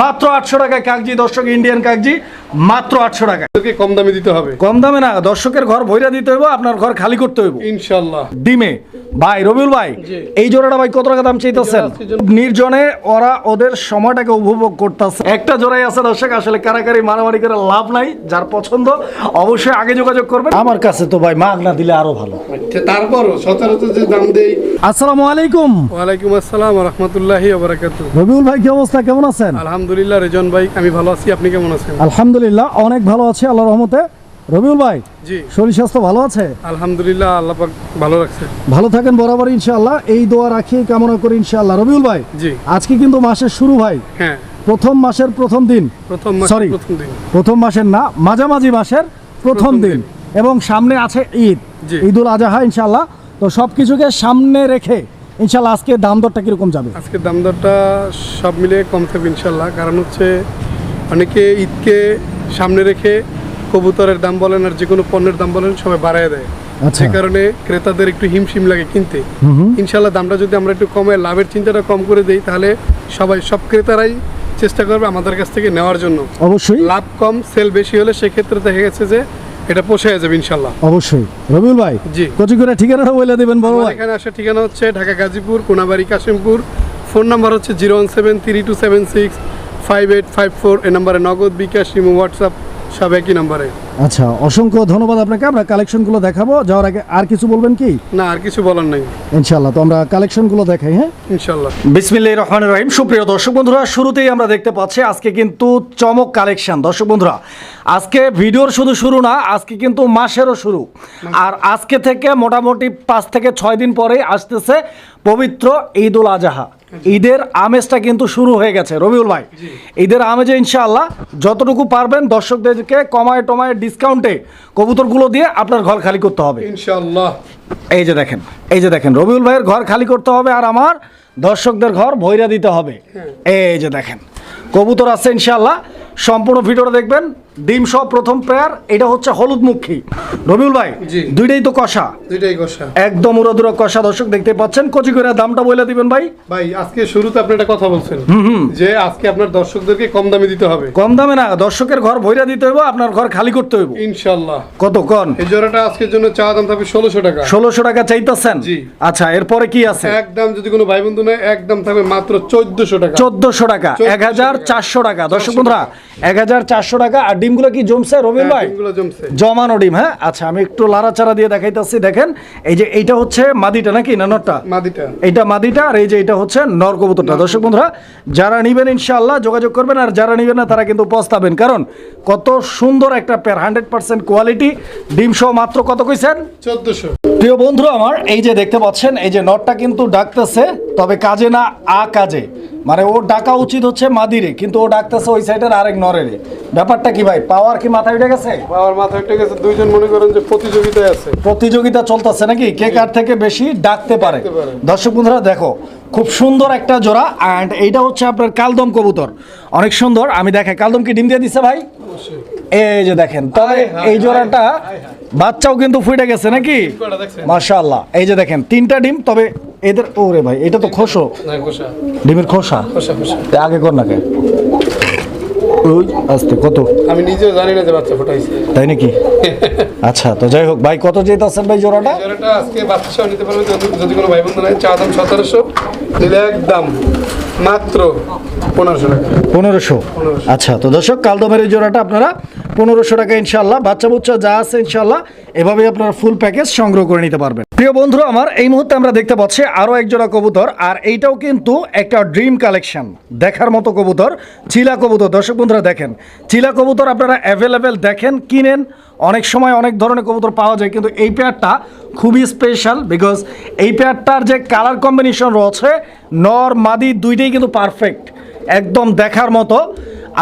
মাত্র আটশো টাকায় কাগজি দর্শক ইন্ডিয়ান কাগজি। মাত্র আটশো টাকা। কম দামে দিতে হবে। কম দামে না দর্শকের ঘর ভৈরা দিতে হইব আপনার ঘর খালি করতে হইব। ইনশাল্লাহ। ডিমে। ভাই রবিউল ভাই এই জোড়াটা ভাই কত টাকা দাম চাইতেছেন? নির্জনে ওরা ওদের সময়টাকে উপভোগ করতেছে। একটা জোড়াই আছে দর্শক আসলে কারাকারি মারামারি করে লাভ নাই যার পছন্দ অবশ্যই আগে যোগাযোগ করবেন। আমার কাছে তো ভাই মাগ না দিলে আরও ভালো। আচ্ছা, তারপরও সচরাচর যে দাম দেই। আসসালামু আলাইকুম। ওয়ালাইকুম আসসালাম রহমতুল্লাহি ওবরাকাতু রবিউল ভাই কি অবস্থা? কেমন আছেন? আলহামদুলিল্লাহ রেজন ভাই আমি ভালো আছি। আপনি কেমন আছেন? আলহামদুলিল্লাহ অনেক ভালো আছে আল্লাহ রহমতে। রবিউল ভাই জি। শরীর স্বাস্থ্য ভালো আছে? আলহামদুলিল্লাহ আল্লাহ পাক ভালো রাখছে। ভালো থাকেন বরাবর ইনশাআল্লাহ। এই দোয়া রাখি কামনা করি ইনশাআল্লাহ। রবিউল ভাই জি। আজকে কিন্তু মাসের শুরু ভাই। হ্যাঁ। প্রথম মাসের প্রথম দিন। প্রথম Sorry. প্রথম দিন। প্রথম মাসের না মাঝামাঝি মাসের প্রথম দিন। এবং সামনে আছে ঈদ। ঈদুল আজহা ইনশাআল্লাহ। তো সব কিছুকে সামনে রেখে ইনশাআল্লাহ আজকে দাম দরটা কীরকম যাবে? আজকে দাম দরটা সব মিলে কম থাকবে ইনশাল্লাহ কারণ হচ্ছে অনেকে ঈদকে সামনে রেখে কবুতরের দাম বলেন আর যে কোনো পণ্যের দাম বলেন সবাই বাড়ায় দেয়। আচ্ছা। সে কারণে ক্রেতাদের একটু হিমশিম লাগে কিনতে। ইনশাল্লাহ দামটা যদি আমরা একটু কমে লাভের চিন্তাটা কম করে দেই তাহলে সবাই সব ক্রেতারাই চেষ্টা করবে আমাদের কাছ থেকে নেওয়ার জন্য। অবশ্যই। লাভ কম সেল বেশি হলে সেক্ষেত্রে দেখা গেছে যে এটা পোষায় যাবে ইনশাল্লাহ অবশ্যই। রবিউল ভাই জি। ঠিকানাটা বলে দিবেন বড় ভাই। এখানে আসার ঠিকানা হচ্ছে ঢাকা গাজীপুর কোনাবাড়ি কাশিমপুর। ফোন নাম্বার হচ্ছে zero one seven three two seven six five eight five four এই নাম্বারে নগদ বিকাশ ইমো হোয়াটসঅ্যাপ সব একই নাম্বারে। আচ্ছা অসংখ্য ধন্যবাদ আপনাকে। আমরা কালেকশনগুলো দেখাবো। যাওয়ার আগে আর কিছু বলবেন কি? না আর কিছু বলার নাই। ইনশাআল্লাহ তো আমরা কালেকশনগুলো দেখাই হ্যাঁ? ইনশাল্লাহ বিসমিল্লাহির রহমানির রহিম। সুপ্রিয় দর্শক বন্ধুরা শুরুতেই আমরা দেখতে পাচ্ছি আজকে কিন্তু চমক কালেকশন। দর্শক বন্ধুরা আজকে ভিডিওর শুধু শুরু না আজকে কিন্তু মাসেরও শুরু। আর আজকে থেকে মোটামুটি পাঁচ থেকে ছয় দিন পরেই আসতেছে পবিত্র ঈদ উল আজহা। ঈদের আমেজটা কিন্তু শুরু হয়ে গেছে রবিউল ভাই। ঈদের আমেজে ইনশাআল্লাহ যতটুকু পারবেন দর্শকদেরকে কমায় টমায় ডিসকাউন্টে কবুতরগুলো দিয়ে আপনার ঘর খালি করতে হবে। ইনশাল্লাহ এই যে দেখেন এই যে দেখেন রবিউল ভাইয়ের ঘর খালি করতে হবে আর আমার দর্শকদের ঘর ভৈরা দিতে হবে। এই যে দেখেন কবুতর আছে ইনশাল্লাহ সম্পূর্ণ ভিডিওটা দেখবেন। ডিম সহ প্রথম পেয়ার এটা হচ্ছে হলুদ মুখী রবিউল ভাই দুইটাই তো কষা। দুইটাই কষা। একদম উড়াদুরা কষা দর্শক দেখতে পাচ্ছেন। কচি করে দামটা বলে দিবেন ভাই। ভাই আজকে শুরুতে আপনি একটা কথা বলছেন। যে আজকে আপনার দর্শকদেরকে কম দামে দিতে হবে। কম দামে না দর্শকের ঘর ভৈরা দিতে হইব আপনার ঘর খালি করতে হইব। ইনশাল্লাহ কত কন? এই জোড়াটা আজকের জন্য চাওয়া দাম থাকবে ষোলোশো টাকা। ষোলোশো টাকা চাইতেছেন? জি। আচ্ছা এরপরে কি আছে? একদম যদি কোনো ভাই বন্ধু নেয় একদম থাকবে মাত্র চোদ্দশো টাকা। চোদ্দশো টাকা 1400 এক হাজার চারশো টাকা। দর্শক বন্ধুরা এক হাজার চারশো টাকা। আর ডিমগুলো কি জমছে রবিউল ভাই? হ্যাঁ, জমছে। জমানো ডিম হ্যাঁ? আচ্ছা আমি একটু লাড়াচাড়া দিয়ে দেখাইতেছি। দেখেন এই যে এইটা হচ্ছে মাদিটা নাকি না নটটা? মাদিটা। এইটা মাদিটা আর এই যে এটা হচ্ছে নর কবুতরটা। দর্শক বন্ধুরা যারা নিবেন ইনশাআল্লাহ যোগাযোগ করবেন আর যারা নিবেন না তারা কিন্তু পস্তাবেন। কারণ কত সুন্দর একটা পেয়ার হান্ড্রেড পার্সেন্ট কোয়ালিটি ডিম সহ মাত্র কত কইছেন? চোদ্দশো। প্রিয় বন্ধু আমার এই যে দেখতে পাচ্ছেন এই যে নটটা কিন্তু ডাকতেছে তবে কাজে না আ কাজে। মানে ও ডাকা উচিত হচ্ছে মাদিরে কিন্তু ও ডাকতেছে ওই সাইডের আরেক নরেরে। ব্যাপারটা কি ভাই পাওয়ার কি মাথায় উঠে গেছে? পাওয়ার মাথায় উঠে গেছে দুইজন মনে করেন যে প্রতিযোগিতায় আছে। প্রতিযোগিতা চলতেছে নাকি? কে কার থেকে বেশি ডাকতে পারে? দর্শক বন্ধুরা দেখো খুব সুন্দর একটা জোড়া অ্যান্ড এইটা হচ্ছে আপনার কালদম কবুতর। অনেক সুন্দর আমি দেখে কালদম কি ডিম দিয়ে দিছে ভাই? এই যে দেখেন তবে এই জোড়াটা বাচ্চাও কিন্তু ফুটে গেছে নাকি? মাশাআল্লাহ। এই যে দেখেন তিনটা ডিম তবে এদের ওরে ভাই এটা তো খোসো। ডিমের খোসা? আগে কর না কে? ওই আস্তে কত? আমি নিজেও জানি না যে বাচ্চা ফোটাইছে। তাই নাকি? আচ্ছা তো যাই হোক ভাই কত ভাই জোড়াটা? জোড়াটা আজকে বাচ্চা নিতে পারবে যদি- কোনো ভাই বন্ধু নেয় চা দাম সতেরোশো নিলে একদম মাত্র পনেরোশো টাকা। পনেরোশো। আচ্ছা তো দর্শক কালদমের এই জোড়াটা আপনারা পনেরোশো টাকা ইনশাল্লাহ বাচ্চা বুচ্চা যা আছে ইনশাল্লাহ এভাবে আপনারা ফুল প্যাকেজ সংগ্রহ করে নিতে পারবেন। প্রিয় বন্ধু আমার এই মুহূর্তে আমরা দেখতে পাচ্ছি আরও এক জোড়া কবুতর, আর এইটাও কিন্তু একটা ড্রিম কালেকশন দেখার মতো কবুতর, চিলা কবুতর। দর্শক বন্ধুরা, দেখেন, চিলা কবুতর আপনারা অ্যাভেলেবেল দেখেন, কিনেন, অনেক সময় অনেক ধরনের কবুতর পাওয়া যায়, কিন্তু এই পেয়ারটা খুবই স্পেশাল বিকজ এই পেয়ারটার যে কালার কম্বিনেশন রয়েছে, নর, মাদি, দুইটাই কিন্তু পারফেক্ট একদম দেখার মতো।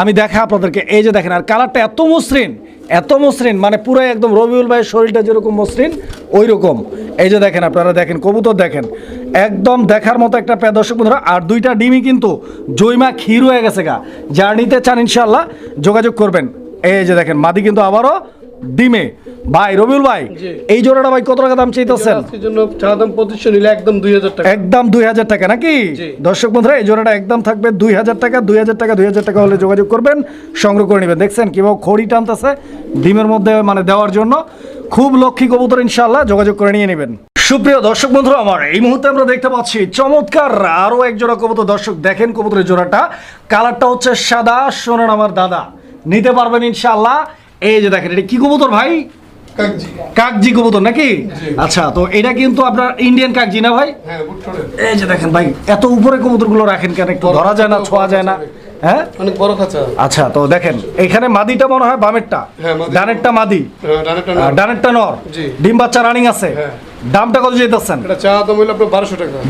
আমি দেখা আপনাদেরকে, এই যে দেখেন, আর কালারটা এত মসৃণ এত মসৃণ মানে পুরো একদম রবিউল ভাইয়ের শরীরটা যেরকম মসৃণ ওই রকম এই যে দেখেন, আপনারা দেখেন, কবুতর দেখেন, একদম দেখার মতো একটা দর্শক বন্ধুরা, আর দুইটা ডিমই কিন্তু জৈমা ক্ষীর হয়ে গেছে গা। যার নিতে চান ইনশাল্লাহ যোগাযোগ করবেন। এই যে দেখেন, মাদি কিন্তু আবারও ডিমে। ভাই রবিউল ভাই এই জোড়াটা ভাই কত টাকা দাম চাইতেছেন? একদম দুই হাজার টাকা। একদম দুই হাজার টাকা নাকি? দর্শক বন্ধুরা এই জোড়াটা একদম থাকবে দুই হাজার টাকা দুই হাজার টাকা দুই হাজার টাকা হলে যোগাযোগ করবেন সংগ্রহ করে নেবেন। দেখছেন কীভাবে খড়ি টানতেছে ডিমের মধ্যে মানে দেওয়ার জন্য। খুব লক্ষ্মী কবুতর ইনশাল্লাহ যোগাযোগ করে নিয়ে নেবেন। সুপ্রিয় দর্শক বন্ধুরা আমার এই মুহূর্তে আমরা দেখতে পাচ্ছি চমৎকার আরও এক জোড়া কবুতর। দর্শক দেখেন কবুতরের জোড়াটা। কালারটা হচ্ছে সাদা শোনেন আমার দাদা। নিতে পারবেন ইনশাল্লাহ এই যে দেখেন এটা কি কবুতর ভাই? কাকজি। কবুতর নাকি? আচ্ছা তো এটা কিন্তু আপনার ইন্ডিয়ান কাকজি না ভাই? হ্যাঁ এই যে দেখেন ভাই এত উপরে কবুতরগুলো রাখেন কেন? একটু ধরা যায় না ছোঁয়া যায় না? হ্যাঁ? অনেক বড় খাঁচা। আচ্ছা তো দেখেন এখানে মাদিটা মনে হয় বামেরটা? হ্যাঁ, ডানেরটা মাদি? হ্যাঁ, ডানেরটা নর। ডিম বাচ্চা রানিং আছে। দামটা কত যেতেছেন এটা চা দাম হইল আপনার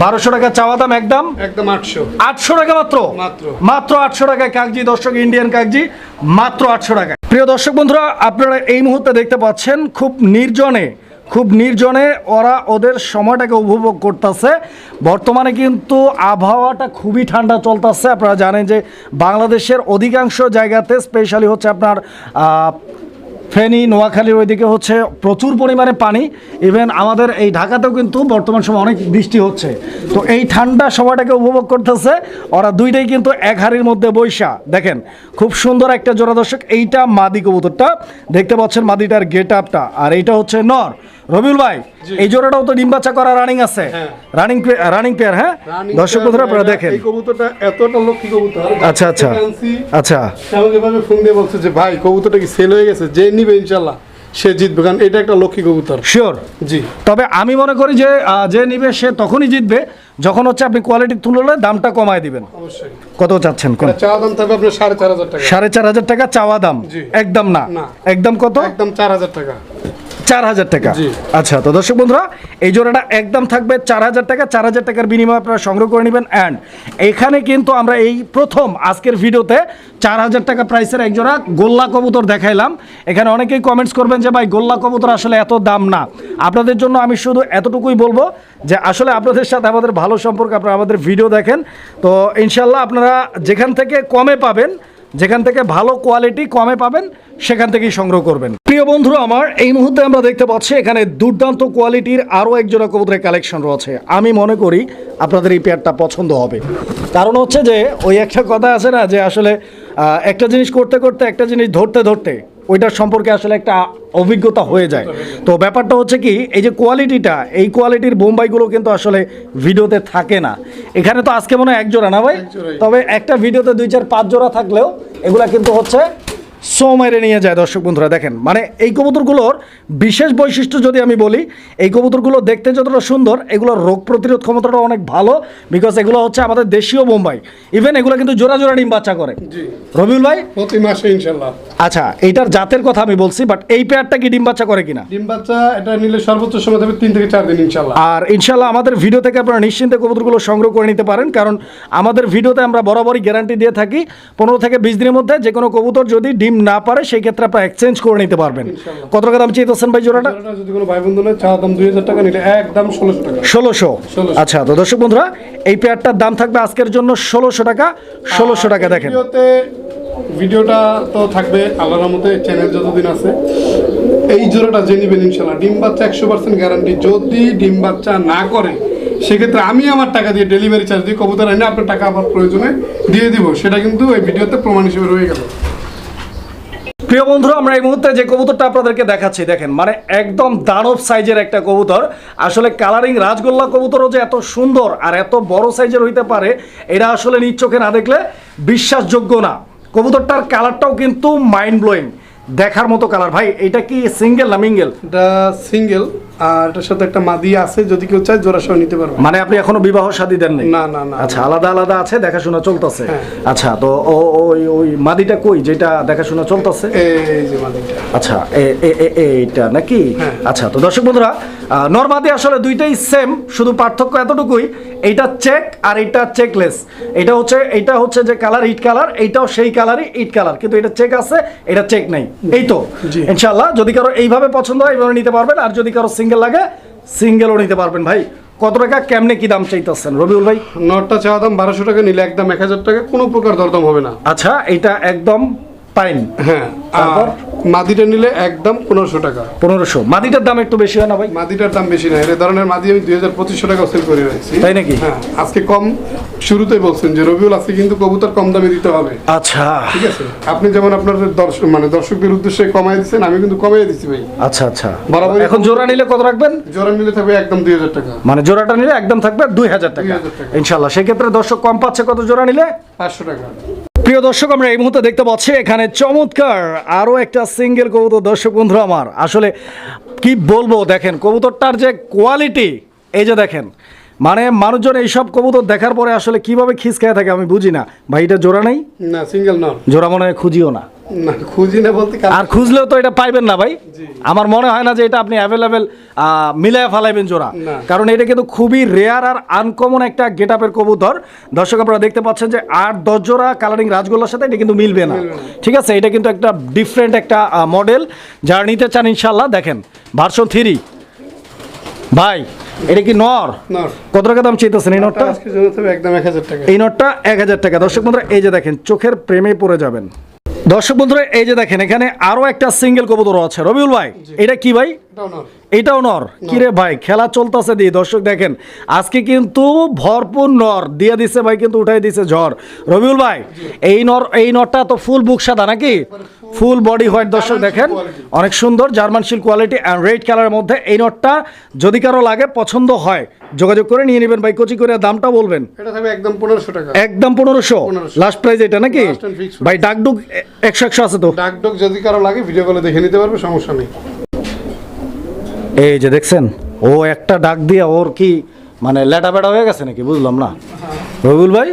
বারোশো টাকা। চাওয়া দাম একদম? একদম আটশো। আটশো টাকা মাত্র? মাত্র। মাত্র আটশো টাকায় কাগজি দর্শক ইন্ডিয়ান কাগজি মাত্র আটশো টাকা প্রিয় দর্শক বন্ধুরা, আপনারা এই মুহূর্তে দেখতে পাচ্ছেন, খুব নির্জনে খুব নির্জনে ওরা ওদের সময়টাকে উপভোগ করতেছে। বর্তমানে কিন্তু আবহাওয়াটা খুবই ঠান্ডা চলতেছে। আপনারা জানেন যে বাংলাদেশের অধিকাংশ জায়গাতে স্পেশালি হচ্ছে আপনার ফেনী, নোয়াখালীর ওইদিকে হচ্ছে প্রচুর পরিমাণে পানি। ইভেন আমাদের এই ঢাকাতেও কিন্তু বর্তমান সময় অনেক বৃষ্টি হচ্ছে। তো এই ঠান্ডা সময়টাকে উপভোগ করতেছে, ওরা দুইটাই কিন্তু এক হাড়ির মধ্যে বৈশা। দেখেন, খুব সুন্দর একটা জোড়া দর্শক এইটা মাদি কবুতরটা। দেখতে পাচ্ছেন মাদিটার গেট আপটা, আর এইটা হচ্ছে নর। রবিউল ভাই এই জোড়াটাও তো ডিম বাচ্চা করা রানিং আছে। হ্যাঁ। রানিং রানিং পেয়ার হ্যাঁ? দর্শক বন্ধুরা আপনারা দেখেন। এই কবুতরটা এতটা লক্ষ্মী কবুতর। আচ্ছা আচ্ছা। আচ্ছা। আমাকে এভাবে ফোন দিয়ে বলছে যে ভাই কবুতরটা কি সেল হয়ে গেছে? যে নিবে ইনশাল্লাহ সে জিতবে। কারণ এটা একটা লক্ষ্মী কবুতর। শিওর জি। তবে আমি মনে করি যে যে নিবে সে তখনই জিতবে যখন হচ্ছে আপনি কোয়ালিটি তুললে দামটা কমায় দিবেন। অবশ্যই। কত চাচ্ছেন? কোন? এটা চা দাম থাকবে আপনার সাড়ে চার হাজার টাকা। সাড়ে চার হাজার টাকা চাওয়া দাম। একদম না। না। একদম কত? একদম চার হাজার টাকা। চার হাজার টাকা আচ্ছা তো দর্শক বন্ধুরা এই জোড়াটা একদম থাকবে চার হাজার টাকা। চার হাজার টাকার বিনিময়ে আপনারা সংগ্রহ করে নেবেন অ্যান্ড এখানে কিন্তু আমরা এই প্রথম আজকের ভিডিওতে চার হাজার টাকা প্রাইসের এক জোড়া গোল্লা কবুতর দেখাইলাম। এখানে অনেকেই কমেন্টস করবেন যে ভাই গোল্লা কবুতর আসলে এত দাম না। আপনাদের জন্য আমি শুধু এতটুকুই বলব যে আসলে আপনাদের সাথে আমাদের ভালো সম্পর্ক আপনারা আমাদের ভিডিও দেখেন। তো ইনশাল্লাহ আপনারা যেখান থেকে কমে পাবেন যেখান থেকে ভালো কোয়ালিটি কমে পাবেন, সেখান থেকেই সংগ্রহ করবেন। প্রিয় বন্ধুরা, আমার এই মুহূর্তে আমরা দেখতে পাচ্ছি, এখানে দুর্দান্ত কোয়ালিটির আরও একজোড়া কবুতরের কালেকশন রয়েছে। আমি মনে করি আপনাদের এই পেয়ারটা পছন্দ হবে। কারণ হচ্ছে যে, ওই একটা কথা আছে না, যে আসলে একটা জিনিস করতে করতে, একটা জিনিস ধরতে ধরতে ওইটার সম্পর্কে আসলে একটা অভিজ্ঞতা হয়ে যায়। তো ব্যাপারটা হচ্ছে কি এই যে কোয়ালিটিটা এই কোয়ালিটির বোম্বাইগুলো কিন্তু আসলে ভিডিওতে থাকে না। এখানে তো আজকে মনে হয় এক জোড়া না ভাই? তবে একটা ভিডিওতে দুই চার পাঁচ জোড়া থাকলেও এগুলা কিন্তু হচ্ছে সো মেরে নিয়ে যায়। দর্শক বন্ধুরা দেখেন মানে এই কবুতরগুলোর বিশেষ বৈশিষ্ট্য যদি আমি বলি এই কবুতরগুলো দেখতে যতটা সুন্দর এগুলোর রোগ প্রতিরোধ ক্ষমতাটা অনেক ভালো বিকজ এগুলো হচ্ছে আমাদের দেশীয় বোম্বাই। ইভেন এগুলো কিন্তু জোড়া জোড়া ডিম বাচ্চা করে। রবিউল ভাই? প্রতি মাসে ইনশাল্লাহ। আচ্ছা এইটার জাতের কথা আমি বলছি বাট এই পেয়ারটা কি ডিম বাচ্চা করে কিনা? ডিম বাচ্চা এটা নিলে সর্বোচ্চ সময় থাকবে তিন থেকে চার দিন ইনশাল্লাহ। আর ইনশাল্লাহ আমাদের ভিডিও থেকে আপনারা নিশ্চিন্তে কবুতরগুলো সংগ্রহ করে নিতে পারেন কারণ আমাদের ভিডিওতে আমরা বরাবরই গ্যারান্টি দিয়ে থাকি পনেরো থেকে বিশ দিনের মধ্যে যে কোনো কবুতর যদি ডিম না পারে সেই ক্ষেত্রে আপনারা এক্সচেঞ্জ করে নিতে পারবেন। কত টাকা দাম চেয়েছেন ভাই জোড়াটা? যদি কোনো ভাই বন্ধু নেয় চা দাম দুই হাজার টাকা নিলে একদম ষোলোশো টাকা। ষোলোশো? 1600 আচ্ছা তো দর্শক বন্ধুরা এই পেয়ারটার দাম থাকবে আজকের জন্য ষোলোশো টাকা। ষোলোশো টাকা দেখেন। ভিডিওতে ভিডিওটা তো থাকবে আল্লাহর মতে চ্যানেল যতদিন আছে এই জোড়াটা যে নিবেন ইনশাল্লাহ। ডিম বাচ্চা একশো পার্সেন্ট গ্যারান্টি যদি ডিম বাচ্চা না করে সেক্ষেত্রে আমি আমার টাকা দিয়ে ডেলিভারি চার্জ দিয়ে কবুতর এনে আপনার টাকা আমার প্রয়োজনে দিয়ে দিব। সেটা কিন্তু এই ভিডিওতে প্রমাণ হিসেবে রয়ে গেল। প্রিয় বন্ধুরা, আমরা এই মুহূর্তে যে কবুতরটা আপনাদেরকে দেখাচ্ছি, দেখেন মানে একদম দানব সাইজের একটা কবুতর। আসলে কালারিং রাজগোল্লা কবুতরও যে এত সুন্দর আর এত বড় সাইজের হইতে পারে, এটা আসলে নিজ চোখে না দেখলে বিশ্বাসযোগ্য না। কবুতরটার কালারটাও কিন্তু মাইন্ড ব্লোয়িং দেখার মতো কালার ভাই, এটা কি সিঙ্গেল না মিঙ্গেল এটা সিঙ্গেল আর এটার সাথে একটা মাদি আছে যদি কেউ চায় নিতে পারবে। মানে আপনি এখনও বিবাহ শাদী দেন না না না আচ্ছা আলাদা আলাদা আছে দেখাশোনা চলতেছে? হ্যাঁ। আচ্ছা তো ওই ওই মাদিটা কই যেটা দেখাশোনা চলতেছে? এই যে মাদিটা। আচ্ছা এইটা নাকি? হ্যাঁ। আচ্ছা তো দর্শক বন্ধুরা নর্মাদি আসলে দুইটাই সেম শুধু পার্থক্য এতটুকুই এইটা চেক আর এইটা চেকলেস এটা হচ্ছে এইটা হচ্ছে যে কালার ইট কালার এইটাও সেই কালারই ইট কালার কিন্তু এটা চেক আছে এটা চেক নাই। এই তো। যদি কারও এইভাবে পছন্দ হয় এইভাবে নিতে পারবেন। আর যদি কারও সিঙ্গেল লাগে সিঙ্গেলও নিতে পারবেন ভাই। কত টাকা কেমনে কি দাম চাইতেছেন? রবিউল ভাই? নটটা চাওয়া দাম বারোশো টাকা নিলে একদম এক হাজার টাকা কোনো প্রকার দরদাম হবে না। আচ্ছা এটা একদম পাইন হ্যাঁ তারপর? মাদিটা নিলে একদম পনেরোশো টাকা। পনেরোশো। মাদিটার দাম একটু বেশি হয় না ভাই? মাদিটার দাম বেশি না এর ধরনের মাদি আমি দুই হাজার পঁচিশশো টাকা সেল করে রাখছি। তাই নাকি? হ্যাঁ আজকে কম শুরুতেই বলছেন যে রবিউল আজকে কিন্তু কবুতর কম দামে দিতে হবে। আচ্ছা। ঠিক আছে? আপনি যেমন আপনার দর্শক মানে দর্শকদের উদ্দেশ্যে কমাই দিচ্ছেন আমি কিন্তু কমাই দিচ্ছি ভাই। আচ্ছা আচ্ছা। বরাবর এখন জোড়া নিলে কত রাখবেন? জোড়া নিলে থাকবে একদম দুই হাজার টাকা। মানে জোড়াটা নিলে একদম থাকবে দুই হাজার টাকা। 2000 টাকা। ইনশাল্লাহ সেক্ষেত্রে দর্শক কম পাচ্ছে কত জোড়া নিলে? পাঁচশো টাকা। প্রিয় দর্শক আমরা এই মুহূর্তে দেখতে পাচ্ছি এখানে চমৎকার আরও একটা সিঙ্গেল কবুতর। দর্শক বন্ধু আমার আসলে কি বলব দেখেন কবুতরটার যে কোয়ালিটি এই যে দেখেন মানে মানুষজন এইসব কবুতর দেখার পরে আসলে কীভাবে খিস খেয়ে থাকে আমি বুঝি না। ভাই এটা জোড়া নেই? না সিঙ্গেল নন। জোড়া মনে হয় খুঁজিও না। না খুঁজি না বলতে আর খুঁজলেও তো এটা পাইবেন না ভাই। আমার মনে হয় না যে এটা আপনি অ্যাভেলেবেল মিলায় ফালাইবেন জোড়া। কারণ এটা কিন্তু খুবই রেয়ার আর আনকমন একটা গেট আপের কবুতর। দর্শক আপনারা দেখতে পাচ্ছেন যে আট দশ জোড়া কালারিং রাজগোল্লার সাথে এটা কিন্তু মিলবে না। ঠিক আছে এটা কিন্তু একটা ডিফারেন্ট একটা মডেল যারা নিতে চান ইনশাল্লাহ দেখেন ভার্সন থ্রি ভাই এটা কি নর? কত টাকা দাম চাইতেছেন এই নটটা এই নটটা এক হাজার টাকা। দর্শক বন্ধুরা এই যে দেখেন চোখের প্রেমে পড়ে যাবেন। দর্শক বন্ধুরা এই যে দেখেন এখানে আরও একটা সিঙ্গেল কবুতর আছে। রবিউল ভাই এটা কি ভাই? এটাও নর। কিরে ভাই খেলা চলতেছে দিয়ে দর্শক দেখেন আজকে কিন্তু ভরপুর নর দিয়ে দিছে ভাই কিন্তু উঠাই দিছে ঝড়। রবিউল ভাই এই নর এই নরটা তো ফুল বুক সাদা নাকি? ফুল বডি হোয়াইট দর্শক দেখেন অনেক সুন্দর জার্মান শিল কোয়ালিটি অ্যান্ড রেড কালারের মধ্যে এই নটটা যদি কারও লাগে পছন্দ হয় যোগাযোগ করে নিয়ে নেবেন ভাই কচি করে দামটা বলবেন। এটা থাকবে একদম পনেরোশো টাকা। একদম পনেরোশো। 1500 লাস্ট প্রাইস এটা নাকি? ভাই ডাকডুক একশো একশো আছে তো। ডাকডুক যদি কারও লাগে ভিডিও কলে দেখে নিতে পারবে সমস্যা নেই। এই যে দেখছেন ও একটা ডাক দিয়ে ওর কি মানে লেটা বেটা হয়ে গেছে নাকি? বুঝলাম না। রবিউল ভাই?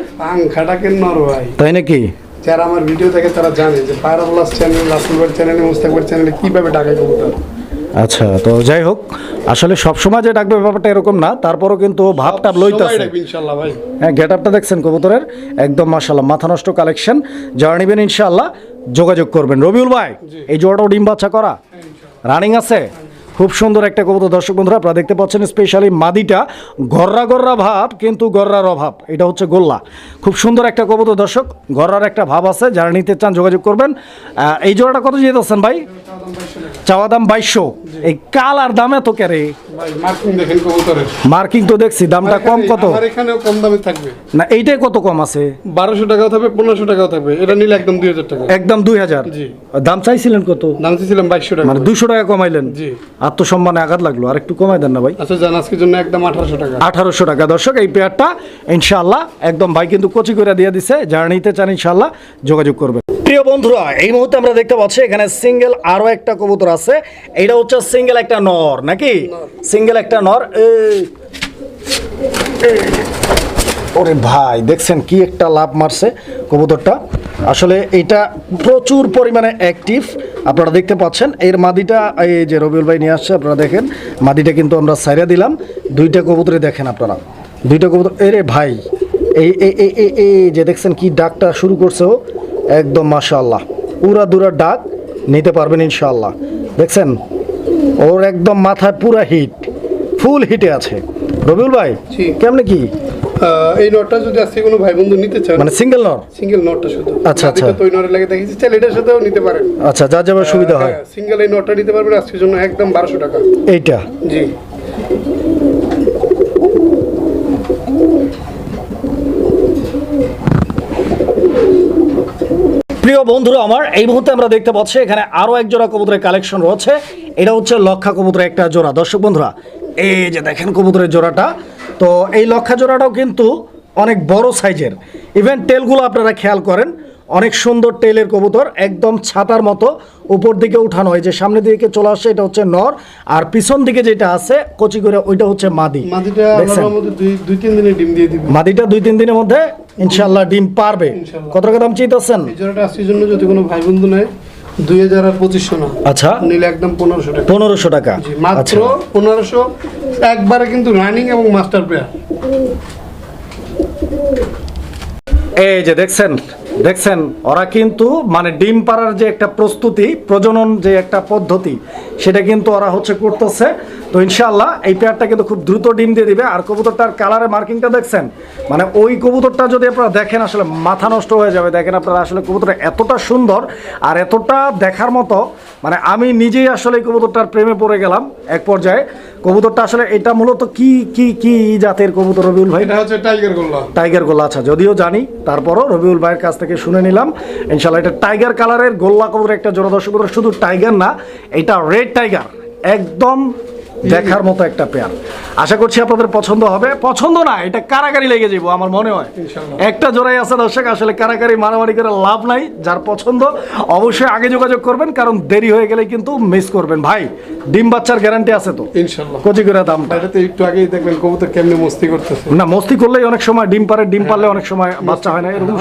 তাই নাকি? যারা আমার ভিডিও দেখে তারা জানে যে পায়রাবলাস চ্যানেল লাসুলবার চ্যানেলে মুস্তাকবার চ্যানেলে কীভাবে টাকা কবুতর। আচ্ছা তো যাই হোক আসলে সবসময় যে ডাকবে ব্যাপারটা এরকম না তারপরও কিন্তু ও ভাবটা লইতাছে। ইনশাল্লাহ হ্যাঁ গেট আপটা দেখছেন কবুতরের? একদম মাশাল্লাহ মাথা নষ্ট কালেকশন যারা নেবেন ইনশাআল্লাহ যোগাযোগ করবেন। রবিউল ভাই এই জোড়াটাও ডিম বাচ্চা করা রানিং আছে? খুব সুন্দর একটা কবুতর। দর্শক বন্ধুরা, আপনারা দেখতে পাচ্ছেন স্পেশালি মাদিটা। গররা গররা ভাব, কিন্তু গররার অভাব। এটা হচ্ছে গোল্লা। খুব সুন্দর একটা কবুতর দর্শক, গররার একটা ভাব আছে। যারা নিতে চান যোগাযোগ করবেন। এই জোড়াটা কত যেতেছেন ভাই? চাওয়া দাম বাইশশো। এই কাল আর দামে তো কেরে মার্কিং দেখেন কবুতরের মার্কিং তো দেখছি দামটা কম কত? এখানেও কম দামে থাকবে। না এইটাই কত কম আছে? বারোশো টাকাও থাকবে পনেরোশো টাকাও থাকবে। এটা নিলে একদম দুই হাজার টাকা। একদম দুই হাজার? দাম চাইছিলেন কত? দাম ছিলাম বাইশশো টাকা মানে দুশো টাকা কমাইলেন? জি। আত্মসম্মানে আঘাত লাগল আর একটু কমাই দেন না ভাই। আচ্ছা জান আজকের জন্য একদম আঠারোশো টাকা। আঠারোশো টাকা। দর্শক এই পেয়ারটা ইনশাআল্লাহ একদম ভাই কিন্তু কচি করে দিয়ে দিছে। যারা নিতে চান ইনশাআল্লাহ যোগাযোগ করবেন। প্রিয় বন্ধুরা, এই মুহূর্তে আমরা দেখতে পাচ্ছি এখানে সিঙ্গেল আরও একটা কবুতর আছে। এইটা হচ্ছে সিঙ্গেল একটা নর, নাকি? সিঙ্গেল একটা নর। ওরে ভাই, দেখছেন কি একটা লাভ মারছে কবুতরটা? আসলে এটা প্রচুর পরিমাণে অ্যাক্টিভ আপনারা দেখতে পাচ্ছেন, এর মাদিটা, এই যে রবিউল ভাই নিয়ে আসছে, আপনারা দেখেন, মাদিটা কিন্তু আমরা সাইরা দিলাম। দুইটা কবুতরে দেখেন আপনারা। দুইটা কবুতর, এরে ভাই এই এই যে দেখছেন কি ডাকটা শুরু করছে ও। একদম মাশাআল্লাহ। পুরা দুরা ডাক নিতে পারবেন ইনশাআল্লাহ। দেখছেন? ওর একদম মাথায় পুরা হিট ফুল হিটে আছে। রবিউল ভাই। কেমনে কি? এই নটটা যদি আজকে কোনো ভাই বন্ধু নিতে চান মানে সিঙ্গেল নর সিঙ্গেল নটটা শুধু। আচ্ছা, আচ্ছা। তো ওই নটের লাগে দেখেছি। চাইলে এটার সাথেও নিতে পারেন। আচ্ছা যার যাবার সুবিধা হয় সিঙ্গেল এই নটটা নিতে পারবেন। আজকের জন্য একদম বারোশো টাকা। এইটা? জি। প্রিয় বন্ধুরা, আমার এই মুহূর্তে আমরা দেখতে পাচ্ছি এখানে আরও এক জোড়া কবুতরের কালেকশন রয়েছে। এটা হচ্ছে লক্ষা কবুতরের একটা জোড়া। দর্শক বন্ধুরা, এই যে দেখেন কবুতরের জোড়াটা। তো এই লক্ষা জোড়াটাও কিন্তু অনেক বড় সাইজের ইভেন টেলগুলো আপনারা খেয়াল করেন অনেক সুন্দর টেলের কবুতর একদম ছাতার মতো উপর দিকে উঠানো হয়। যে সামনের দিকে চলে আসছে এটা হচ্ছে নর আর পিছন দিকে যেটা আছে কচি করে ওইটা হচ্ছে মাদি। মাদিটা দুই তিন দিনের মধ্যে ইনশাল্লাহ ডিম পারবে। কত টাকা দাম চাইতেছেন? যদি কোনো ভাই বন্ধু নেয় দুই হাজার আর পঁচিশশো না। আচ্ছা। নিলে একদম পনেরোশো টাকা। পনেরোশো টাকা। মাত্র আচ্ছা। পনেরোশো। একবারে কিন্তু রানিং এবং মাস্টার এই যে দেখছেন দেখছেন ওরা কিন্তু মানে ডিম পাড়ার যে একটা প্রস্তুতি প্রজনন যে একটা পদ্ধতি সেটা কিন্তু ওরা হচ্ছে করতেছে। তো ইনশাল্লাহ এই পেয়ারটা কিন্তু খুব দ্রুত ডিম দিয়ে দিবে। আর কবুতরটার কালারের মার্কিংটা দেখছেন মানে ওই কবুতরটা যদি আপনারা দেখেন আসলে মাথা নষ্ট হয়ে যাবে। দেখেন আপনারা আসলে কবুতরটা এতটা সুন্দর আর এতটা দেখার মতো মানে আমি নিজেই আসলে এই কবুতরটার প্রেমে পড়ে গেলাম এক পর্যায়ে। কবুতরটা আসলে এটা মূলত কি কি কি জাতের কবুতর রবিউল ভাই? এটা হচ্ছে টাইগার গোল্লা। টাইগার গোল্লা আচ্ছা যদিও জানি তারপরও রবিউল ভাইয়ের কাছ থেকে শুনে নিলাম। ইনশাল্লাহ এটা টাইগার কালারের গোল্লা কবুতর, একটা জোড়া দর্শক শুধু টাইগার না, এটা রেড টাইগার। একদম দেখার মতো একটা পেয়ার। আশা করছি আপনাদের পছন্দ হবে। পছন্দ না এটা কারাকারি লেগে যাব আমার মনে হয়। একটা জোড়াই আছে দর্শক আসলে কারাকারি মারামারি করে লাভ নাই যার পছন্দ অবশ্যই আগে যোগাযোগ করবেন কারণ দেরি হয়ে গেলে কিন্তু মিস করবেন। ভাই ডিম বাচ্চার গ্যারান্টি আছে তো? ইনশাল্লাহ কচি করে এটাতে একটু আগেই দেখবেন কবুতর কেমনি মস্তি করতেছে। না মস্তি করলেই অনেক সময় ডিম পারে ডিম পারলে অনেক সময় বাচ্চা হয় না এরকম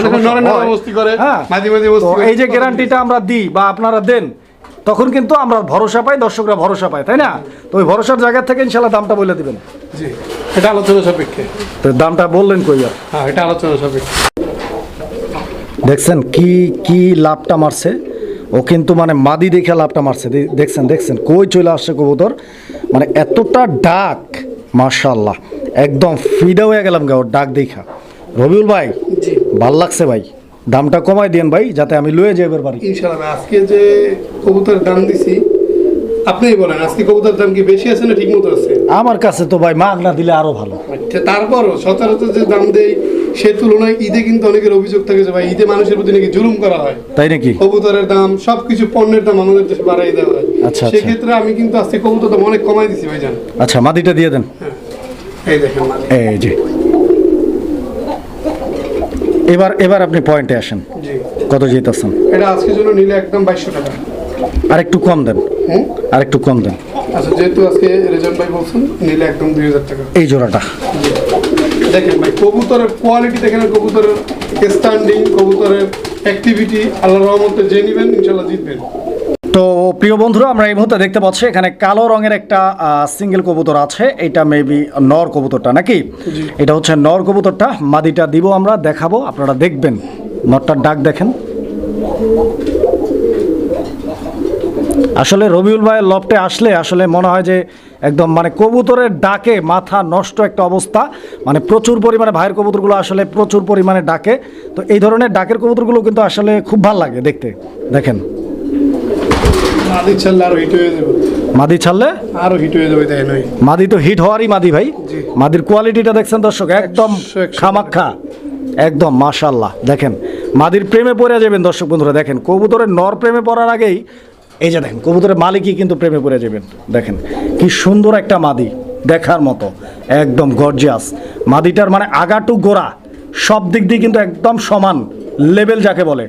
হয়। মস্তি করে, হ্যাঁ। এই যে গ্যারান্টিটা আমরা দিই বা আপনারা দেন তখন কিন্তু আমরা ভরসা পাই দর্শকরা ভরসা পায় তাই না? তো ওই ভরসার জায়গা থেকে ইনশাল্লাহ দামটা বলে দিবেন। জি এটা আলোচনা সাপেক্ষে। তো দামটা বললেন কই আর? হ্যাঁ এটা আলোচনা সাপেক্ষে। দেখছেন কি কি লাভটা মারছে? ও কিন্তু মানে মাদি দেখে লাভটা মারছে। দেখছেন দেখছেন কই চলে আসছে কবুতর? মানে এতটা ডাক মার্শাল্লাহ একদম ফিদা হয়ে গেলাম গা ওর ডাক দেখা। রবিউল ভাই জি। ভালো লাগছে ভাই? দামটা কমাই দিন ভাই যাতে আমি লয়ে যাই এবার বাড়ি। ইনশাল্লাহ আজকে যে কবুতরের দাম দিছি আপনিই বলেন আজকে কবুতরের দাম কি বেশি আছে না ঠিক মতো আছে? আমার কাছে তো ভাই মাগ না দিলে আরও ভালো। আচ্ছা তারপরও সচরাচর যে দাম দেয় সে তুলনায় ঈদে কিন্তু অনেকের অভিযোগ থাকে যে ভাই ঈদে মানুষের প্রতি নাকি জুলুম করা হয়। তাই নাকি? কবুতরের দাম সবকিছু পণ্যের দাম আমাদের দেশে বাড়াই দেওয়া হয়। আচ্ছা, আচ্ছা। সেক্ষেত্রে আমি কিন্তু আজকে কবুতর দাম অনেক কমাই দিছি ভাইজান। আচ্ছা মাদিটা দিয়ে দেন। এই দেখেন এই যে। এবার এবার আপনি পয়েন্টে আসেন। কত যেতেছেন এটা আজকের জন্য নিলে একদম বাইশশো টাকা। আর একটু কম দেন। হুম? আর একটু কম দেন। আচ্ছা যেহেতু আজকে রেজাল্ট ভাই বলছেন নিলে একদম দুই হাজার টাকা। এই জোড়াটা। দেখেন ভাই কবুতরের কোয়ালিটি দেখেন কবুতরের স্ট্যান্ডিং কবুতরের অ্যাক্টিভিটি আল্লাহ রহমতে যে নেবেন ইনশাল্লাহ জিতবেন। তো প্রিয় বন্ধুরা আমরা এই মুহূর্তে দেখতে পাচ্ছি এখানে কালো রঙের একটা সিঙ্গেল কবুতর আছে। এটা মেবি নর কবুতরটা নাকি? এটা হচ্ছে নর কবুতরটা। মাদিটা দিব আমরা দেখাবো আপনারা দেখবেন। নরটার ডাক দেখেন। আসলে রবিউল ভাইয়ের লফটে আসলে আসলে মনে হয় যে একদম মানে কবুতরের ডাকে মাথা নষ্ট একটা অবস্থা। মানে প্রচুর পরিমাণে ভাইয়ের কবুতরগুলো আসলে প্রচুর পরিমাণে ডাকে। তো এই ধরনের ডাকের কবুতরগুলো কিন্তু আসলে খুব ভালো লাগে দেখতে। দেখেন। মাদি ছাড়লে আরও হিট হয়ে যাবে। মাদি ছাড়লে? আরও হিট হয়ে যাবে দেখেন ওই মাদি তো হিট হওয়ারই মাদি ভাই। মাদির কোয়ালিটিটা দেখছেন দর্শক একদম। খামাক্ষা একদম মাশাল্লাহ দেখেন মাদির প্রেমে পড়ে যাবেন দর্শক বন্ধুরা দেখেন কবুতরের নর প্রেমে পড়ার আগেই এই যে দেখেন কবুতরের মালিকই কিন্তু প্রেমে পড়ে যাবেন। দেখেন কি সুন্দর একটা মাদি দেখার মতো একদম গর্জিয়াস মাদিটার মানে আগাটু গোড়া সব দিক দিয়ে কিন্তু একদম সমান লেভেল যাকে বলে।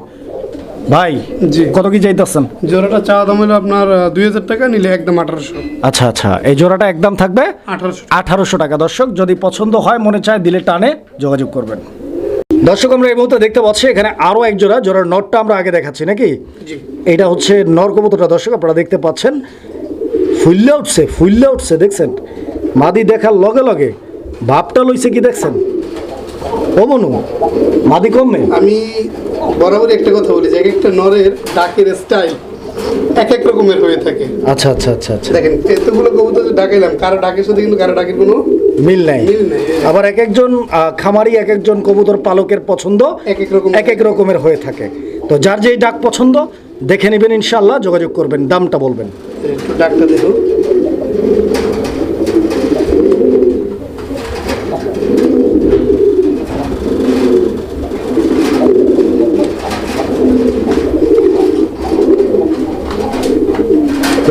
ভাই জি। কত কি চাইতেছেন জোড়াটা চাওয়া দাম হলো আপনার দুই হাজার টাকা নিলে একদম আঠারোশো। আচ্ছা আচ্ছা। এই জোড়াটা একদম থাকবে? আঠারোশো আঠারোশো টাকা। দর্শক যদি পছন্দ হয় মনে চায় দিলে টানে যোগাযোগ করবেন। দর্শক আমরা এই মুহূর্তে দেখতে পাচ্ছি এখানে আরও এক জোড়া জোড়ার নটটা আমরা আগে দেখাচ্ছি নাকি? জি। এটা হচ্ছে নর কবুতরটা দর্শক আপনারা দেখতে পাচ্ছেন ফুললে উঠছে ফুললে উঠছে দেখছেন? মাদি দেখার লগে লগে ভাবটা লইছে কি দেখছেন? ও মনু মাদি কমে আমি বরাবর একটা কথা বলি যে এক একটা নরের ডাকের স্টাইল এক এক রকমের হয়ে থাকে। আচ্ছা আচ্ছা আচ্ছা আচ্ছা। দেখেন এতগুলো কবুতর ডাকাইলাম কারও ডাকের সাথে কিন্তু কারও ডাকের কোনো মিল নাই। নেই। আবার এক একজন খামারি এক একজন কবুতর পালকের পছন্দ এক এক রকম এক এক রকমের হয়ে থাকে। তো যার যেই ডাক পছন্দ দেখে নেবেন ইনশাল্লাহ যোগাযোগ করবেন দামটা বলবেন। ডাকটা দেখো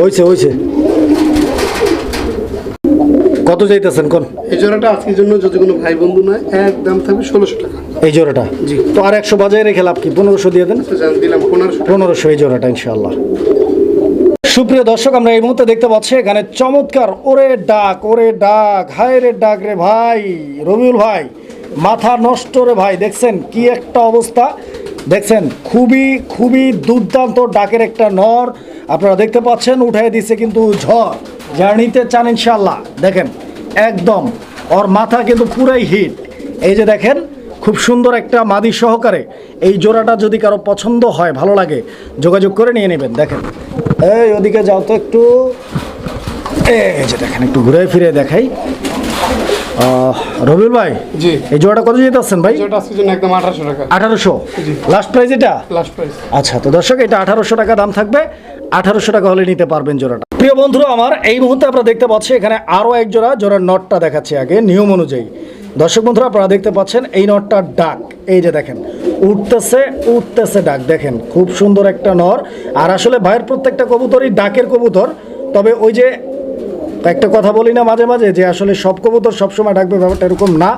হয়েছে হয়েছে কত যাইতেছেন কোন? এই জোড়াটা আজকের জন্য যদি কোনো ভাই বন্ধু নয় একদম থাকবে ষোলোশো টাকা। এই জোড়াটা? জি। তো আর একশো বাজায় রেখে লাভ কি? পনেরোশো দিয়ে দেন। দিলাম পনেরোশো। পনেরোশো এই জোড়াটা ইনশাল্লাহ সুপ্রিয় দর্শক আমরা এই মুহূর্তে দেখতে পাচ্ছি এখানে চমৎকার ওরে ডাক ওরে ডাক। হায় রে ডাক রে ভাই রবিউল ভাই মাথা নষ্ট রে ভাই দেখছেন কি একটা অবস্থা। দেখছেন, খুবই খুবই দুর্দান্ত ডাকের একটা নর। আপনারা দেখতে পাচ্ছেন, উঠাই দিছে কিন্তু ঝড়। জার্নিতে চান ইনশাল্লাহ দেখেন, একদম। ওর মাথা কিন্তু পুরাই হিট। এই যে দেখেন, খুব সুন্দর একটা মাদি সহকারে। এই জোড়াটা যদি কারও পছন্দ হয়, ভালো লাগে, যোগাযোগ করে নিয়ে নেবেন। দেখেন, এই ওদিকে যাও তো একটু। এই যে দেখেন, একটু ঘুরে ফিরে দেখাই। রবিউল ভাই জি। এই জোড়াটা কত যেতে আসছেন ভাই? যেটা আজকের জন্য একদম আঠারোশো টাকা। আঠারোশো? জি। লাস্ট প্রাইস এটা? লাস্ট প্রাইস আচ্ছা তো দর্শক এটা আঠারোশো টাকা দাম থাকবে। আঠারোশো টাকা হলে নিতে পারবেন জোড়াটা। প্রিয় বন্ধুরা আমার এই মুহূর্তে আপনারা দেখতে পাচ্ছি এখানে আরও এক জোড়া জোড়ার নটটা দেখাচ্ছি আগে নিয়ম অনুযায়ী। দর্শক বন্ধুরা আপনারা দেখতে পাচ্ছেন এই নটটার ডাক এই যে দেখেন উঠতেছে উঠতেছে ডাক দেখেন খুব সুন্দর একটা নর। আর আসলে ভাইয়ের প্রত্যেকটা কবুতরই ডাকের কবুতর তবে ওই যে একটা কথা বলি না মাঝে মাঝে যে আসলে সব কবুতর সবসময় ডাকবে ব্যাপারটা এরকম না।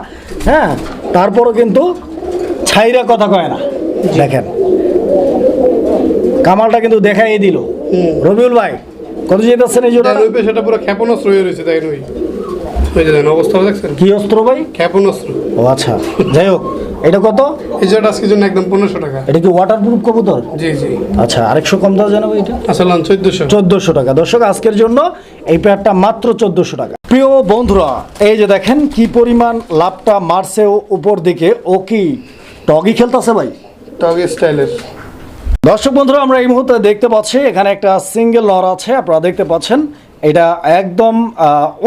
হ্যাঁ তারপরও কিন্তু ছাইরা কথা কয় না। দেখেন। কামালটা কিন্তু দেখাই দিল। রবিউল ভাই কত যেতেছেন এই জোড়া ওই পেশাটা পুরো ক্ষেপণাস্ত্র হয়ে রয়েছে তাই যে অবস্থা দেখছেন? কি অস্ত্র ভাই? ক্ষেপণাস্ত্র। ও আচ্ছা যাই হোক। এটা কত? এই যেটা আজকের জন্য একদম পনেরোশো টাকা। এটা কি ওয়াটার প্রুফ কবুতর? জি জি। আচ্ছা আরেকশো কম দেওয়া জানাব এটা। আসলে চোদ্দশো। চোদ্দোশো টাকা। দর্শক আজকের জন্য এই পেয়ারটা মাত্র চোদ্দোশো টাকা। প্রিয় বন্ধুরা এই যে দেখেন কি পরিমাণ লাভটা মারছে ও উপর দিকে ও কি টগি খেলতেছে ভাই? টগি স্টাইলের। দর্শক বন্ধুরা আমরা এই মুহূর্তে দেখতে পাচ্ছি এখানে একটা সিঙ্গেল নর আছে আপনারা দেখতে পাচ্ছেন। এটা একদম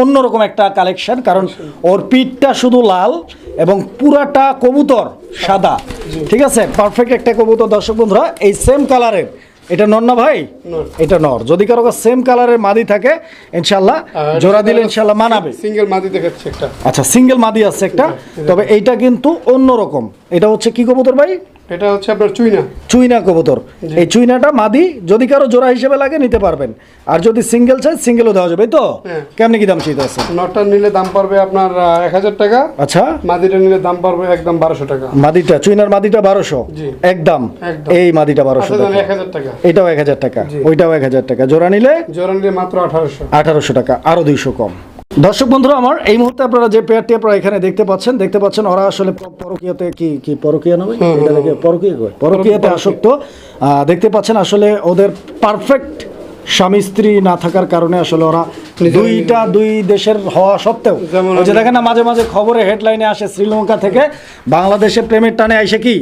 অন্যরকম একটা কালেকশন কারণ ওর পিঠটা শুধু লাল এবং পুরাটা কবুতর সাদা। ঠিক আছে? পারফেক্ট একটা কবুতর দর্শক বন্ধুরা এই সেম কালারের এটা নর না ভাই? এটা নর। যদি কারও সেম কালারের মাদি থাকে ইনশাল্লাহ জোড়া দিলে ইনশাল্লাহ মানাবে। সিঙ্গেল মাদি দেখাচ্ছে একটা। আচ্ছা সিঙ্গেল মাদি আছে একটা তবে এইটা কিন্তু অন্যরকম। এটা হচ্ছে কি কবুতর ভাই? এটা হচ্ছে আপনার চুইনা। চুইনা কবুতর। এই চুইনাটা মাদি যদি কারও জোড়া হিসেবে লাগে নিতে পারবেন। আর যদি সিঙ্গেল চাই সিঙ্গেলও দেওয়া যাবে তো? হ্যাঁ। কেমনি কি দাম চাইতে আছে নটটা নিলে দাম পড়বে আপনার এক হাজার টাকা। আচ্ছা। মাদিটা নিলে দাম পড়বে একদম বারোশো টাকা। মাদিটা চুইনার মাদিটা বারোশো। একদম। এই মাদিটা বারোশো আচ্ছা টাকা। এক হাজার টাকা। এটাও এক হাজার টাকা। ওইটাও এক হাজার টাকা। জোড়া নিলে? জোড়া নিলে মাত্র আঠারোশো। আঠারোশো টাকা। আরও দুইশো কম। দর্শক বন্ধুরা আমার এই মুহূর্তে আপনারা যে পেয়ারটি আপনারা এখানে দেখতে পাচ্ছেন দেখতে পাচ্ছেন ওরা আসলে পরকীয়াতে কি কি পরকীয়া নামে? পরকীয়া? কয় পরকীয়াতে আসক্ত। আহ, দেখতে পাচ্ছেন আসলে ওদের পারফেক্ট স্বামী স্ত্রী না থাকার কারণে আসলে ওরা দুইটা দুই দেশের হওয়া সত্ত্বেও যে দেখেন না মাঝে মাঝে খবরে হেডলাইনে আসে শ্রীলঙ্কা থেকে বাংলাদেশে প্রেমের টানে আইসে কি?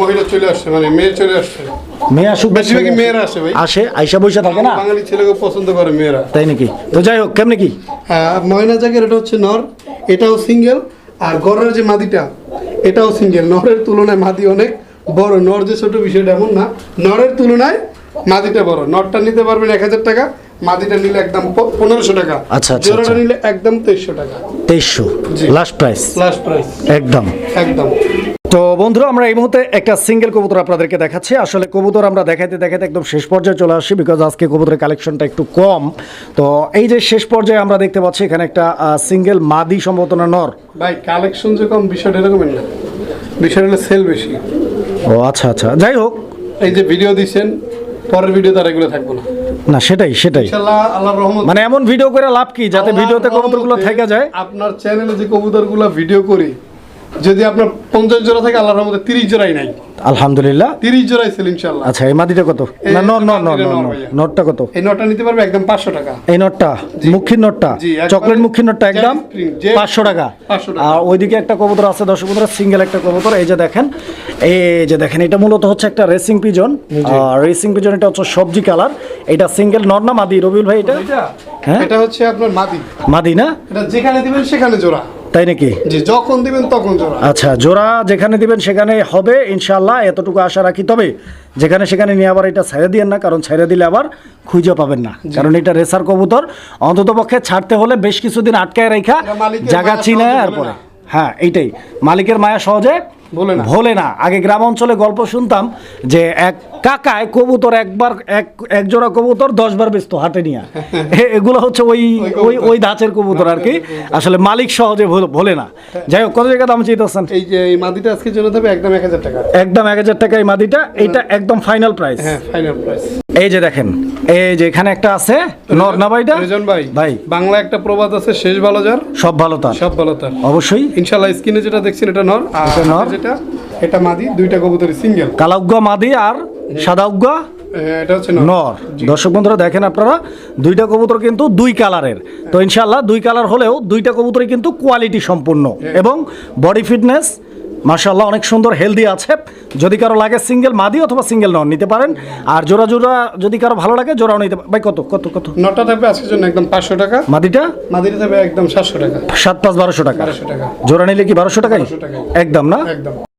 মহিলা চলে আসছে মানে মেয়ে চলে আসছে। মেয়ে আসুক বেশিরভাগই মেয়েরা আসে ভাই। আসে আইসা বৈশা থাকে না? বাঙালি ছেলেকে পছন্দ করে মেয়েরা। তাই নাকি? তো যাই হোক কেমনি কি? হ্যাঁ ময়না জাগের এটা হচ্ছে নর এটাও সিঙ্গেল আর গড়ের যে মাদিটা এটাও সিঙ্গেল নরের তুলনায় মাদি অনেক বড়। নর যে ছোট বিষয়টা এমন না নরের তুলনায় মাদিটা বড়। নরটা নিতে পারবেন এক হাজার টাকা মাদিটা নিলে একদম পনেরোশো টাকা। আচ্ছা, আচ্ছা, জোড়াটা আচ্ছা। নিলে একদম তেইশশো টাকা। তেইশশো। লাস্ট প্রাইস লাস্ট প্রাইস একদম। একদম। তো বন্ধুরা আমরা এই মুহূর্তে একটা সিঙ্গেল কবুতর আপনাদেরকে দেখাচ্ছি। আসলে কবুতর আমরা দেখাইতে দেখাইতে একদম শেষ পর্যায়ে চলে আসছি বিকজ আজকে কবুতরের কালেকশনটা একটু কম। তো এই যে শেষ পর্যায়ে আমরা দেখতে পাচ্ছি এখানে একটা সিঙ্গেল মাদি সম্ভবত না নর? ভাই কালেকশন যে কম বিষয়টা এরকমের না। বিষয়টা সেল বেশি। ও আচ্ছা আচ্ছা। যাই হোক। এই যে ভিডিও দিচ্ছেন পরের ভিডিও তার এগুলো থাকব না। না সেটাই সেটাই। ইনশাল্লাহ আল্লাহর রহমত। মানে এমন ভিডিও করে লাভ কি যাতে ভিডিওতে কবুতরগুলো থেকে যায়? আপনার চ্যানেলে যে কবুতরগুলো ভিডিও করি যদি আপনার পঞ্চাশ জোড়া থাকে আল্লাহর রহমতে তিরিশ জোড়াই নাই। আলহামদুলিল্লাহ। তিরিশ জোড়াই সেল ইনশাল্লাহ আচ্ছা এই মাদিটা কত? না কত? এই নটটা নিতে পারবে একদম পাঁচশো টাকা। এই নটটা মুখির নটটা? চকলেট মুখির নটটা একদম পাঁচশো টাকা। আর ওইদিকে একটা কবুতর আছে দর্শক বন্ধুরা সিঙ্গেল একটা কবুতর। এই যে দেখেন এই যে দেখেন এটা মূলত হচ্ছে একটা রেসিং পিজন রেসিং পিজন এটা হচ্ছে সবজি কালার এটা সিঙ্গেল নর না মাদি। রবিউল ভাই এটা? এটা হ্যাঁ? এটা হচ্ছে আপনার মাদি। মাদি না? এটা যেখানে দিবেন সেখানে জোড়া। তাই নাকি? যখন দিবেন তখন জোড়া। আচ্ছা জোড়া যেখানে দিবেন সেখানে হবে ইনশাল্লাহ এতটুকু আশা রাখি। তবে যেখানে সেখানে নিয়ে আবার এটা ছেড়ে দিয়েন না কারণ ছেড়ে দিলে আবার খুঁজে পাবেন না। কারণ এটা রেসার কবুতর অন্তত পক্ষে ছাড়তে হলে বেশ কিছুদিন আটকায় রেখা জায়গা চিনে আর পরে। হ্যাঁ এইটাই। মালিকের মায়া সহজে ভোলে না। আগে গ্রাম অঞ্চলে গল্প শুনতাম যে এক কাকায় কবুতর একবার এক এক জোড়া কবুতর দশ বার ব্যস্ত হাটে নিয়ে। এগুলো হচ্ছে ওই ওই ওই। ধাঁচের কবুতর আর কি। আসলে মালিক সহজে ভোলে না। যাই হোক কত জায়গা দাম চাইতেছেন এই যে এই মাদিটা আজকে জন্য থাকবে একদম এক হাজার টাকা। একদম এক হাজার টাকা এই মাদিটা। এইটা একদম ফাইনাল প্রাইস হ্যাঁ ফাইনাল প্রাইস এই যে দেখেন এই যে এখানে একটা আছে। নর না ভাইটা? রেজন ভাই ভাই। বাংলা একটা প্রবাদ আছে শেষ ভালো যার। সব ভালো তার। সব ভালো তার। অবশ্যই। ইনশাল্লাহ স্ক্রিনে যেটা দেখছেন এটা নর। আর এটা নর। যেটা এটা মাদি দুইটা কবুতরি সিঙ্গেল। কালাউগা মাদি আর সাদা উগা এটা হচ্ছে নর। নর। দর্শক বন্ধুরা দেখেন আপনারা দুইটা কবুতর কিন্তু দুই কালারের। তো ইনশাল্লাহ দুই কালার হলেও দুইটা কবুতরই কিন্তু কোয়ালিটি সম্পূর্ণ। এবং বডি ফিটনেস মাশাল্লাহ অনেক সুন্দর হেলদি আছে। যদি কারও লাগে সিঙ্গেল মাদি অথবা সিঙ্গেল নন নিতে পারেন। আর জোড়া জোড়া যদি কারও ভালো লাগে জোড়াও নিতে পারেন। ভাই কত কত কত? নটা থাকবে আজকের জন্য একদম পাঁচশো টাকা। মাদিটা? মাদিটা থাকবে একদম সাতশো টাকা। সাত পাঁচ বারোশো টাকা। বারোশো টাকা। জোড়া নিলে কি বারোশো টাকাই। একদম না? একদম।